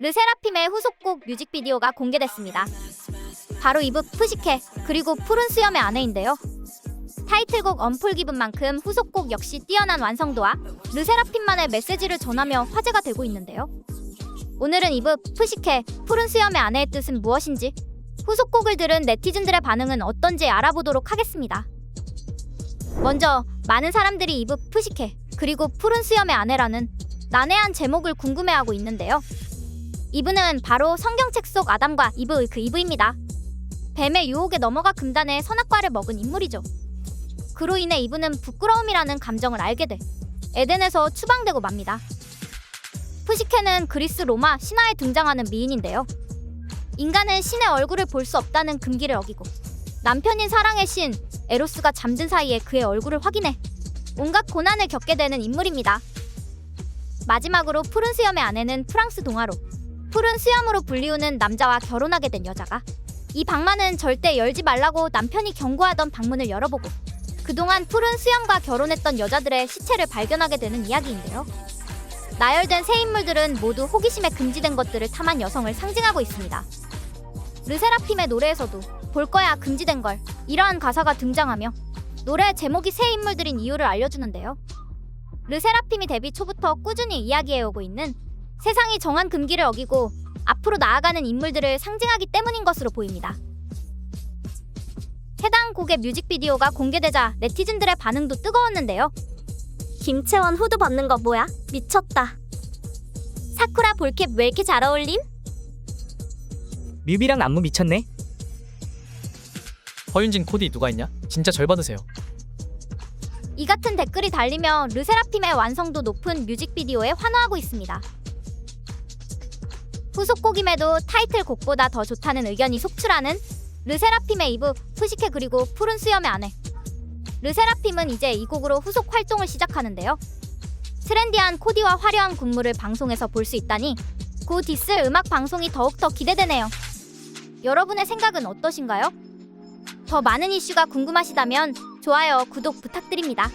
르세라핌의 후속곡 뮤직비디오가 공개됐습니다. 바로 이브 푸시케 그리고 푸른 수염의 아내인데요. 타이틀곡 언풀 기분 만큼 후속곡 역시 뛰어난 완성도와 르세라핌만의 메시지를 전하며 화제가 되고 있는데요. 오늘은 이브 푸시케 푸른 수염의 아내의 뜻은 무엇인지 후속곡을 들은 네티즌들의 반응은 어떤지 알아보도록 하겠습니다. 먼저 많은 사람들이 이브 푸시케 그리고 푸른 수염의 아내라는 난해한 제목을 궁금해하고 있는데요. 이브는 바로 성경책 속 아담과 이브의 그 이브입니다. 뱀의 유혹에 넘어가 금단의 선악과를 먹은 인물이죠. 그로 인해 이브는 부끄러움이라는 감정을 알게 돼 에덴에서 추방되고 맙니다. 푸시케는 그리스 로마 신화에 등장하는 미인인데요. 인간은 신의 얼굴을 볼 수 없다는 금기를 어기고 남편인 사랑의 신 에로스가 잠든 사이에 그의 얼굴을 확인해 온갖 고난을 겪게 되는 인물입니다. 마지막으로 푸른 수염의 아내는 프랑스 동화로 푸른 수염으로 불리우는 남자와 결혼하게 된 여자가 이 방만은 절대 열지 말라고 남편이 경고하던 방문을 열어보고 그동안 푸른 수염과 결혼했던 여자들의 시체를 발견하게 되는 이야기인데요. 나열된 새 인물들은 모두 호기심에 금지된 것들을 탐한 여성을 상징하고 있습니다. 르세라핌의 노래에서도 볼 거야 금지된 걸 이러한 가사가 등장하며 노래 제목이 새 인물들인 이유를 알려주는데요. 르세라핌이 데뷔 초부터 꾸준히 이야기해오고 있는 세상이 정한 금기를 어기고 앞으로 나아가는 인물들을 상징하기 때문인 것으로 보입니다. 해당 곡의 뮤직비디오가 공개되자 네티즌들의 반응도 뜨거웠는데요. 김채원 후드 벗는 거 뭐야? 미쳤다. 사쿠라 볼캡 왜 이렇게 잘 어울림? 뮤비랑 안무 미쳤네. 허윤진 코디 누가 있냐? 진짜 절 받으세요. 이 같은 댓글이 달리며 르세라핌의 완성도 높은 뮤직비디오에 환호하고 있습니다. 후속곡임에도 타이틀곡보다 더 좋다는 의견이 속출하는 르세라핌의 이브, 푸시케 그리고 푸른 수염의 아내. 르세라핌은 이제 이 곡으로 후속 활동을 시작하는데요. 트렌디한 코디와 화려한 군무를 방송에서 볼 수 있다니 고 디슬 음악 방송이 더욱더 기대되네요. 여러분의 생각은 어떠신가요? 더 많은 이슈가 궁금하시다면 좋아요, 구독 부탁드립니다.